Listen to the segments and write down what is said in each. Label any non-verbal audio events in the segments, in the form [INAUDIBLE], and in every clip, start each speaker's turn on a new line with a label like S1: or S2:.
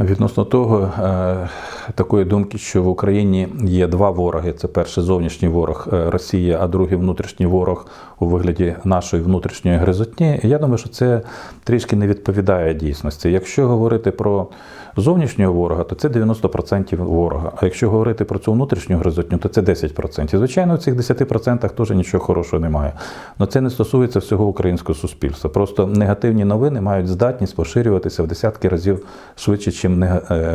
S1: Відносно того, е, такої думки, що в Україні є два вороги: це перший зовнішній ворог е, Росія, а другий внутрішній ворог у вигляді нашої внутрішньої гризотні. Я думаю, що це трішки не відповідає дійсності. Якщо говорити про зовнішнього ворога, то це 90% ворога. А якщо говорити про цю внутрішню гризотню, то це 10%. І, звичайно, в цих 10% теж нічого хорошого немає. Але це не стосується всього українського суспільства. Просто негативні новини мають здатність поширюватися в десятки разів швидше, ніж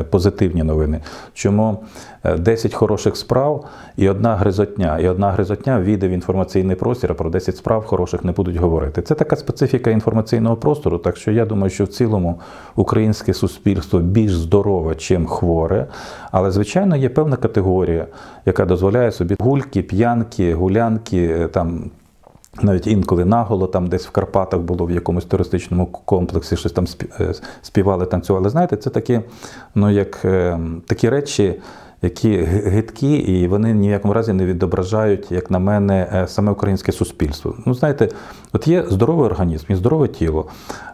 S1: позитивні новини. Чому е, 10 хороших справ і одна гризотня, і одна гризотня війде в інформаційний простір, а про 10 справ хороших не будуть говорити. Це така специфіка інформаційного простору. Так що я думаю, що в цілому українське суспільство більш здорове, чим хворе. Але, звичайно, є певна категорія, яка дозволяє собі гульки, п'янки, гулянки, е, там навіть інколи наголо, там десь в Карпатах було в якомусь туристичному комплексі, щось там е, співали, танцювали. Знаєте, це такі, ну, як, е, такі речі, які гидкі, і вони ні в якому разі не відображають, як на мене, е, саме українське суспільство. Ну, знаєте, от є здоровий організм і здорове тіло,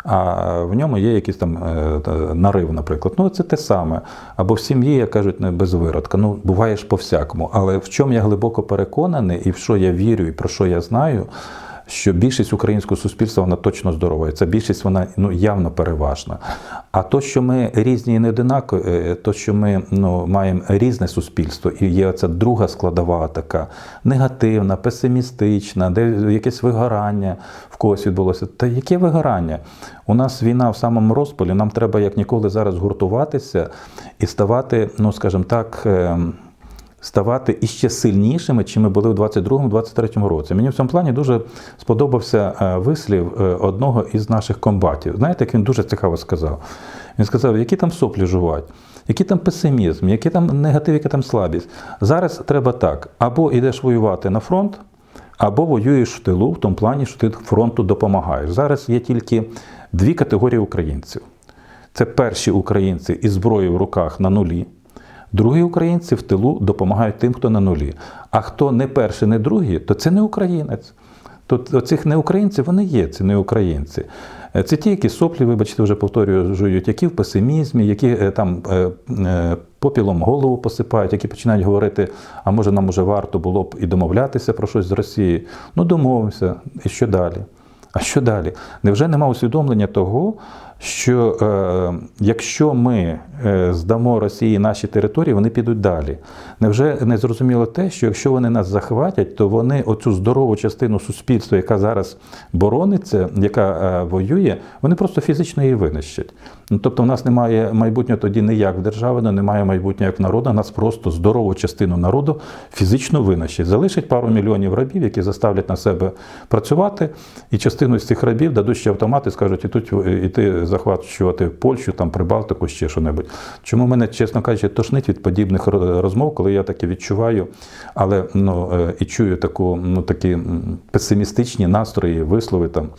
S1: а в ньому є якийсь там е, нарив, наприклад. Ну, це те саме. Або в сім'ї, як кажуть, без виродка. Ну, буває ж по-всякому. Але в чому я глибоко переконаний, і в що я вірю, і про що я знаю, що більшість українського суспільства вона точно здорова. Ця більшість вона ну явно переважна. А то, що ми різні і не одинакові, е, то, що ми ну, маємо різне суспільство, і є ця друга складова, така негативна, песимістична, де якесь вигорання в когось відбулося. Та яке вигорання? У нас війна в самому розпалі. Нам треба як ніколи зараз гуртуватися і ставати, ну скажімо так. Ставати іще сильнішими, чим ми були в 22-23 році. Мені в цьому плані дуже сподобався е, вислів е, одного із наших комбатів. Знаєте, як він дуже цікаво сказав? Він сказав, які там соплі жувать, який там песимізм, який там негатив, яка там слабість. Зараз треба так: або йдеш воювати на фронт, або воюєш в тилу, в тому плані, що ти фронту допомагаєш. Зараз є тільки дві категорії українців. Це перші українці із зброєю в руках на нулі. Другі українці в тилу допомагають тим, хто на нулі. А хто не перший, не другий, то це не українець. Тут оцих не українців вони є, це не українці. Е, Це ті, які соплі, вибачте, вже повторюю, жують, які в песимізмі, які е, там е, попілом голову посипають, які починають говорити, а може нам уже варто було б і домовлятися про щось з Росією. Ну, домовимося, і що далі? А що далі? Невже нема усвідомлення того, що е, якщо ми е, здамо Росії наші території, вони підуть далі? Невже не зрозуміло те, що якщо вони нас захватять, то вони оцю здорову частину суспільства, яка зараз борониться, яка е, воює, вони просто фізично її винищать. Ну, тобто, в нас немає майбутнього тоді ніяк в держави, ну, немає майбутнього як народу, нас просто здорову частину народу фізично винищать. Залишить пару мільйонів рабів, які заставлять на себе працювати, і частину з цих рабів дадуть ще автомати, скажуть, ідуть іти захвачувати Польщу, там Прибалтику, ще що-небудь. Чому мене, чесно кажучи, тошнить від подібних розмов, коли я таке відчуваю, але ну, е, і чую таку, ну, такі песимістичні настрої, вислови там.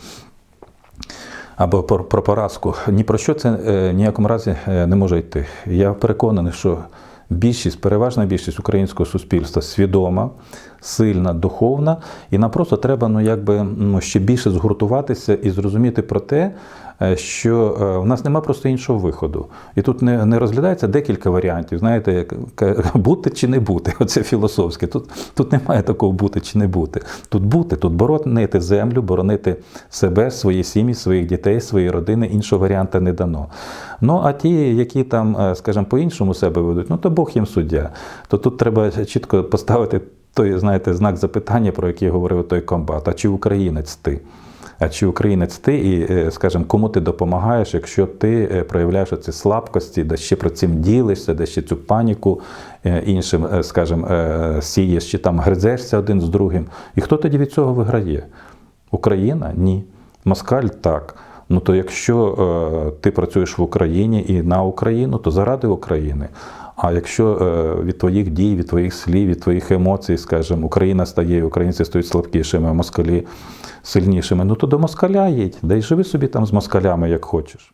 S1: Або про, про поразку. Ні про що це е, ніякому разі е, не може йти. Я переконаний, що більшість, переважна більшість українського суспільства свідома, сильна, духовна, і нам просто треба ну, якби, ну, ще більше згуртуватися і зрозуміти про те, що е, в нас нема просто іншого виходу. І тут не, не розглядається декілька варіантів. Знаєте, як [LAUGHS] бути чи не бути. Оце філософське. Тут, тут немає такого бути чи не бути. Тут бути, тут боронити землю, боронити себе, свої сім'ї, своїх дітей, свої родини. Іншого варіанта не дано. Ну а ті, які там, е, скажімо, по-іншому себе ведуть, ну то Бог їм суддя. То тут треба чітко поставити той, знаєте, знак запитання, про який говорив той комбат. А чи українець ти? Чи українець ти, і, е, скажімо, кому ти допомагаєш, якщо ти е, проявляєш ці слабкості, де ще про цим ділишся, де ще цю паніку е, іншим, скажімо, е, сієш, чи там гризешся один з другим. І хто тоді від цього виграє? Україна? Ні. Москаль так. Ну то якщо ти працюєш в Україні і на Україну, то заради України. А якщо е, від твоїх дій, від твоїх слів, від твоїх емоцій, скажімо, Україна стає, українці стають слабкішими, москалі сильнішими, ну то до москаля їдь, да й живи собі там з москалями, як хочеш.